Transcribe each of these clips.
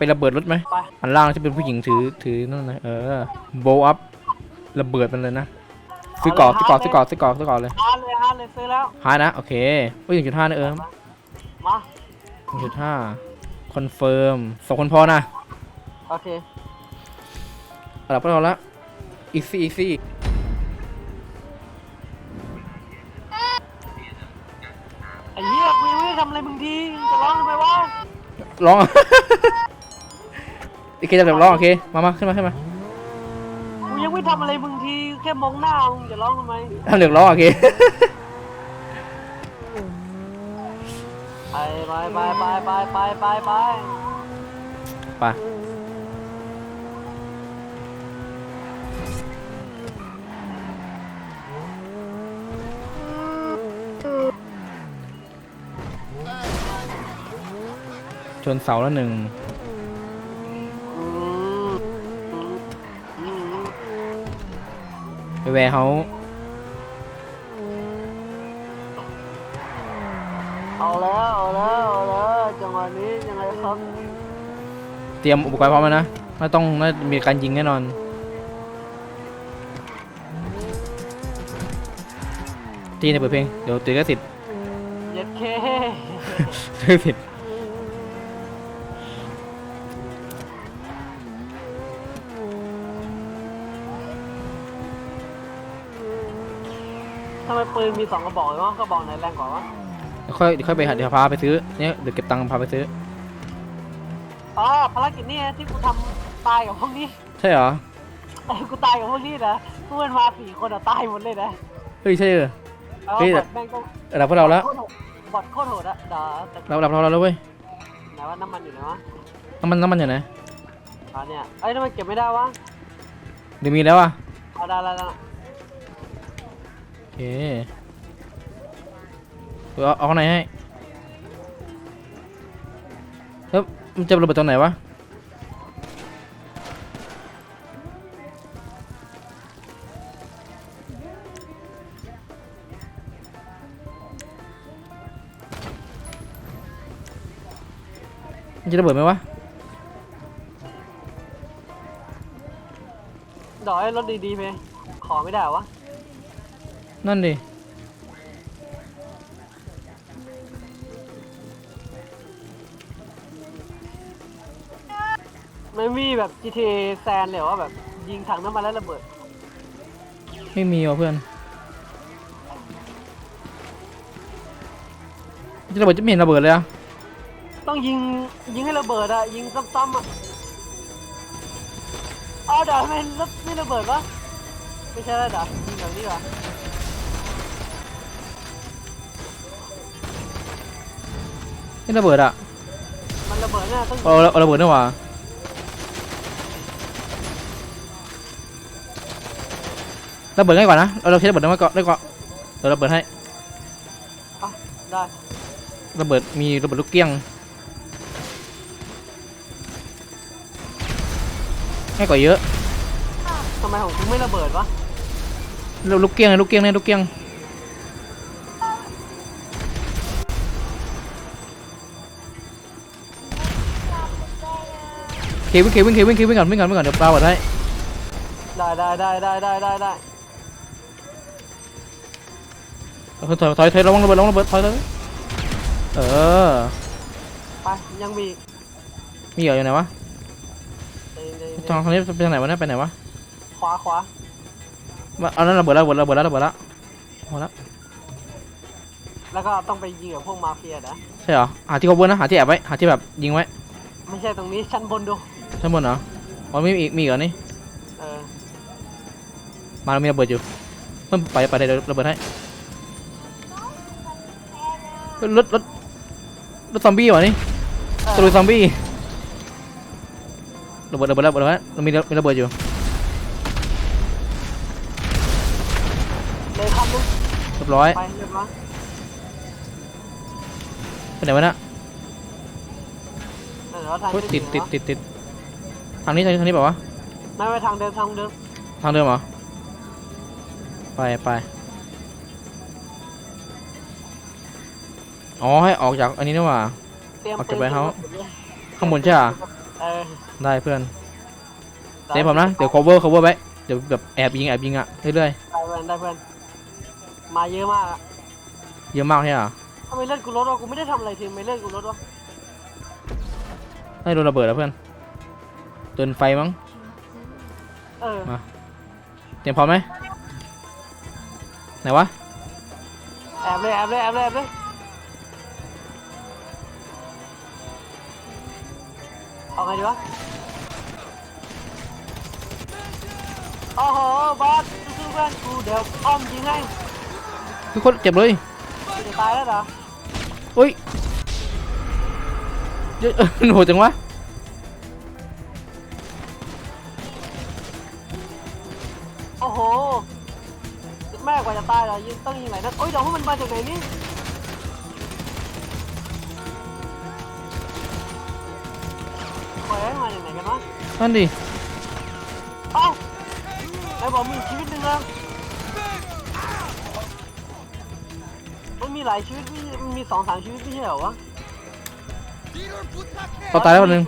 ไประเบิดรถไหมไป อันล่างที่เป็นผู้หญิงถือถือนั่นนะเออโบอัพระเบิดมันเลยนะซื้อกรอบซื้อกรอบซื้อกรอบซื้อกรอบซื้อกรอบเลยฮาร์ดเลยฮาร์ดเลยซื้อแล้ว หานะโอเคโอ้ยหนึ่งจุดห้านะเออมาหนึ่งจุดห้าคอนเฟิร์มสองคนพอนะโอเคระดับพวกเราละอีซี่อีซี่ไอ้เหี้ยกูยังไม่ได้ทำอะไรมึงทีมึงจะร้องทำไมวะร้อง โอเคจะแบบร้องโอเค มามาขึ้นมาขึ้นมากูยังไม่ทำอะไรมึงทีแค่มองหน้ามึงจะร้องทำไมทำเดือดร้องโอเค ไปไปไปไปไปไปไปไปไปชนเสาแล้วหนึ่ง ไปแวร์เฮาส์เอาแล้วเอาแล้วเอาแล้วจังหวะนี้ยังไงครับเตรียมอุปกรณ์พร้อมแล้วนะไม่ต้องน่าจะมีการยิงแน่นอน ทีในเปิดเพลง เดี๋ยวตีก็สิทธิ์เย็ดเคตีก็สิทธิ์ ทำไม ปืนมีสองกระบอกเลยวะกระบอกไหนแรงกว่าวะเดี๋ยวค่อยเดี๋ยวค่อยไปหาเดี๋ยวพาไปซื้อเนี่ยเดี๋ยวเก็บตังค์พาไปซื้ออ๋อภารกิจนี่ไงที่กูทำตายกับพวกนี้ใช่เหรอไอ้กูตายกับพวกนี้นะกูเป็นมาสี่คนอะตายหมดเลยนะเฮ้ยใช่เหรอ แล้วเฮ้ยบแต่อดแม่งก็ระดับพวกเราแล้วบอดโคตรโหดอะเดี๋ยวแต่เราระดับเราแล้วเว้ยไหนว่าน้ำมันอยู่ไหนวะน้ำมันน้ำมันอยู่ไหนอ๋อเนี่ยเอ้ยน้ำมันเก็บไม่ได้วะเดี๋ยวมีแล้วอะเอาได้แล้วได้แล้วโอ เคเดี๋ยวเอาเอาข้างในให้แล้วมันจะระเบิดตรงไหนวะมันจะระเบิดไหมวะดอกให้รถดีๆไปขอไม่ได้วะ นั่นดิไม่มีแบบ GTA แซนเลยว่าแบบ ยิงถังน้ำมันแล้วระเบิด ไม่มีว่ะเพื่อนมันจะระเบิดจะไม่เห็นระเบิดเลยอะต้องยิงยิงให้ระเบิดอะยิงซ้ำๆอะเอาเดี๋ยวไม่รถไม่ระเบิดวะไม่ใช่แล้วเดี๋ยวยิงแบบนี้ว่ะไม่ระเบิดอะมันระเบิดเนี่ยต้องยิงเอาเอาระเบิดนี่หว่าระเบิดง่ายกว่านะเราเราใช้ระเบิดได้ก่อนได้ก่อนเดี๋ยวระเบิดให้อะได้ระเบิดมีระเบิดลูกเกี้ยงง่ายกว่าเยอะทำไมของกูไม่ระเบิดวะลูกลูกเกี้ยงลูกเกี้ยงเนี่ยลูกเกี้ยง เควิ่งเควิ่งเควิ่งเควิ่งก่อนวิ่งก่อนวิ่งก่อนเดี๋ยวปลาหมดให้ได้ได้ได้ได้ได้ได้ได้ถอยถอยถอยถอยระวังระเบิดระวังระเบิดถอยถอยเออไปยังมีมีเหรออยู่ไหนวะเดี๋ยวเดี๋ยวทางทางนี้ไปทางไหนวะเนี่ยไปไหนวะขวาขวามาเอานั้นระเบิดแล้วระเบิดระเบิดแล้วระเบิดแล้วหมดแล้วแล้วก็ต้องไปยิงกับพวกมาเฟียนะใช่เหรอหาที่ cover นะหาที่แอบไว้หาที่แบบยิงไว้ไม่ใช่ตรงนี้ชั้นบนดู ชั้นบนเหรออ๋อมีอีกมีอีกเหรอนี่เออมาเรามีระเบิดอยู่เพิ่มไปไปเดี๋ยวระเบิดให้รถรถรถรถซอมบี้วะนี่เออตะลุยซอมบี้ระเบิดระเบิดระเบิดระเบิดเรามีมีระเบิดอยู่เลยครับลูกเรียบร้อยไปเรียบร้อยไปไหนวะเนี่ยเดี๋ยวทางเฮ้ยที่ติดหนึ่ติดงติดติด ทางนี้ทางนี้ทางนี้แบบว่าวไม่ไม่ทางเดิมทางเดิมะทางเดิมเหรอ ไปไปอ๋อให้ออกจากอันนี้นี่หว่า เตรียมออกปืจากน warehouse กระสุนเลยข้างบนใช่ปะเออได้เพื่อนเดี๋ยวผมนะ เดี๋ยว cover cover ไว้เดี๋ยวแบบแอบยิงแอบยิงอะเรื่อยได้เพื่อนได้เพื่อนมาเยอะมากอะๆเยอะมากใช่เหรอทำไมเลือดกูลดวะกูไม่ได้ทำอะไรทีทำไมเลือดกูลดวะให้โดนระเบิดแล้วเพื่อน โดนไฟมั้ง เออเตรียมพร้อมไหมไหนวะ แอบเลยแอบเลยแอบเลยแอบเลยเอาไงดีวะโอ้โหบอสสู้ๆเพื่อนกูเดี๋ยวอ้อมยิงให้ทุกคนเจ็บเลยกูจะตายแล้วเหรออุ้ยเยอะ โหดจังวะ ว่าจะตายเหรอยิงต้องยิงไหนนัดโอ้ยเดี๋ยวพวกมันมาจากไหนนี่แขวนมาจากไหนกันวะนั่นดิเอ้าไหนบอกมีอีกชีวิตหนึ่งแล้วมันมีหลายชีวิตไม่มันมีสองสามชีวิตไม่ใช่เหรอวะเขาตายแล้วคนหนึง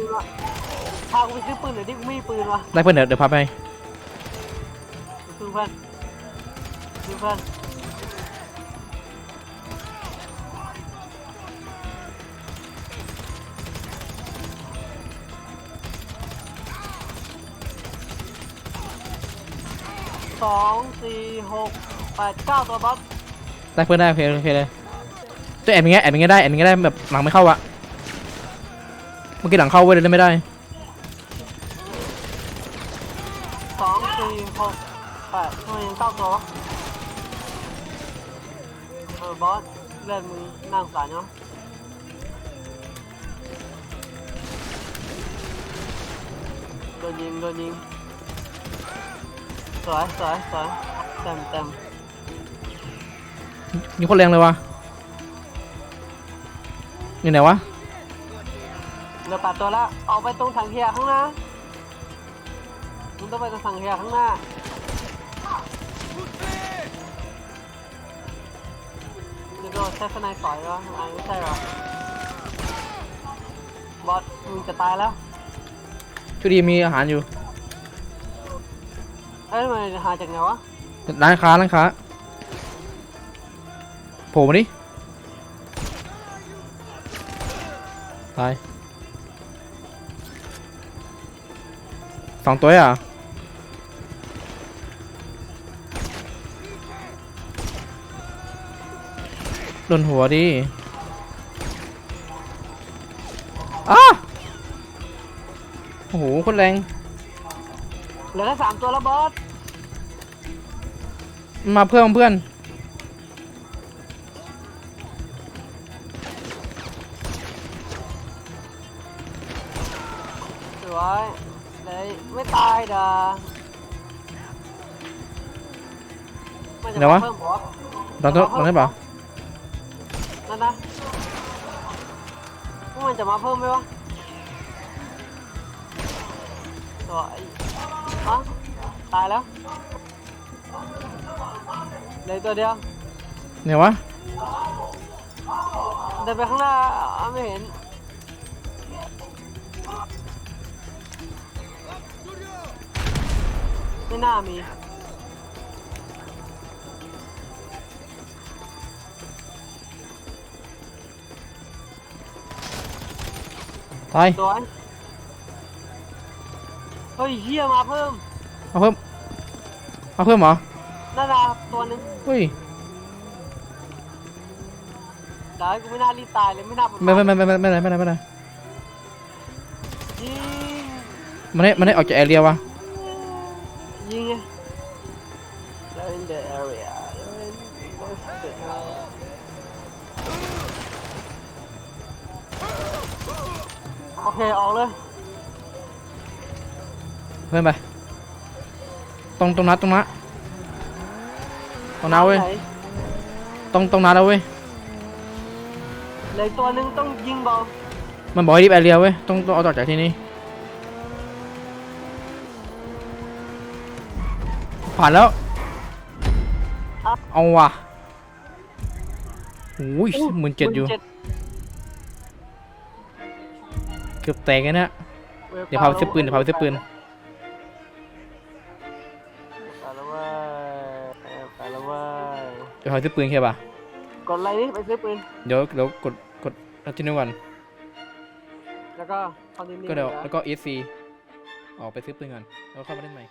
พากูไปซื้อปืนหน่อยดิกูไม่มีปืนวะได้เพื่อนเดี๋ยวเดี๋ยวพาไป ซื้อเพื่อน ซื้อเพื่อนสองสี่หกแปดเก้าตัวบอสได้เพื่อนได้โอเคโอเคเลยจะแอบอย่างเงี้ยแอบอย่างเงี้ยได้แอบอย่างเงี้ยได้แบบหลังไม่เข้าอะเมื่อกี้หลังเข้าเว้ยเลยไม่ได้สองสี่หกแปดทำไมยังเก้าตัว เออบอสเลือดมึงน่าสงสารเนาะโดนยิงโดนยิงสวยสวยสวยเต็มเต็มมีคนแรงเลยวะอยู่ไหนวะเหลือแปดตัวแล้วออกไปตรงถังขยะข้างหน้ามึงต้องไปตรงถังขยะข้างหน้า ช้สไนป์ต่อยวะไอ้ไม่ใช่หรอบอสมึงจะตายแล้วช่วยดีมีอาหารอยู่ เอ้ยมันหาจากไหนวะร้านค้าร้านค้าโผล่มาดิตายสองตัวอะ ดนหัวดิอ้าโอ้โหโคนแรง เหลือแค่สามตัวแล้วบอสมาเพื่อนเพื่อน สวยเลยไม่ตายเด้อมันจะมาเพิ่มบอสเราต้องเราได้เปล่า นั่นนะพวกมันจะมาเพิ่มไหมวะตัวไอ้ฮะตายแล้วเหลยตัวเดียวเนี่ยวะเดินไปข้างหน้าอะไม่เห็นไม่น่ามี ตายตัวเฮ้ยเฮียมาเพิ่มเอาเพิ่มเอาเพิ่มเหรอนั่นนะตัวหนึงเฮ้ยเดี๋ยวกูไม่น่ารีบตายเลยไม่น่าปวดไม่ไม่ไม่ไม่ไม่ไม่ไม่ไม่ไม่ไม่ยิงมันได้มันได้ออกจากแอเรียวะยิงไง They're in the area They're in the area โอเคออกเลย เพิ่มไป ตรงตรงนัดตรงนัดตรงนัดเว้ยไหนตรงตรงนัดแล้วเว้ยเหลยตัวหนึงต้องยิงเบามันบอกให้รีบแอเรียเว้ย ต้องต้องเอาออกจากที่นี่ ผ่านแล้ว เอาว่ะโอ้ยหมื่นเจ็ดอยู่17,000 เกือบแตกกันเนี่ยเดี๋ยวพาไปซื้อปืนเดี๋ยวพาไปซื้อปืน ไปแล้วเว้ยไปแล้วเว้ยเดี๋ยวพาไปซื้อปืนแค่ปะกดอะไรนี่ไปซื้อปืน เดี๋ยวเดี๋ยวกดกดเอาที่นู่นก่อนแล้วก็คอนติเนียก็เดี๋ยวแล้วก็ SC ออกไปซื้อปืนก่อนแล้วเข้ามาเล่นใหม่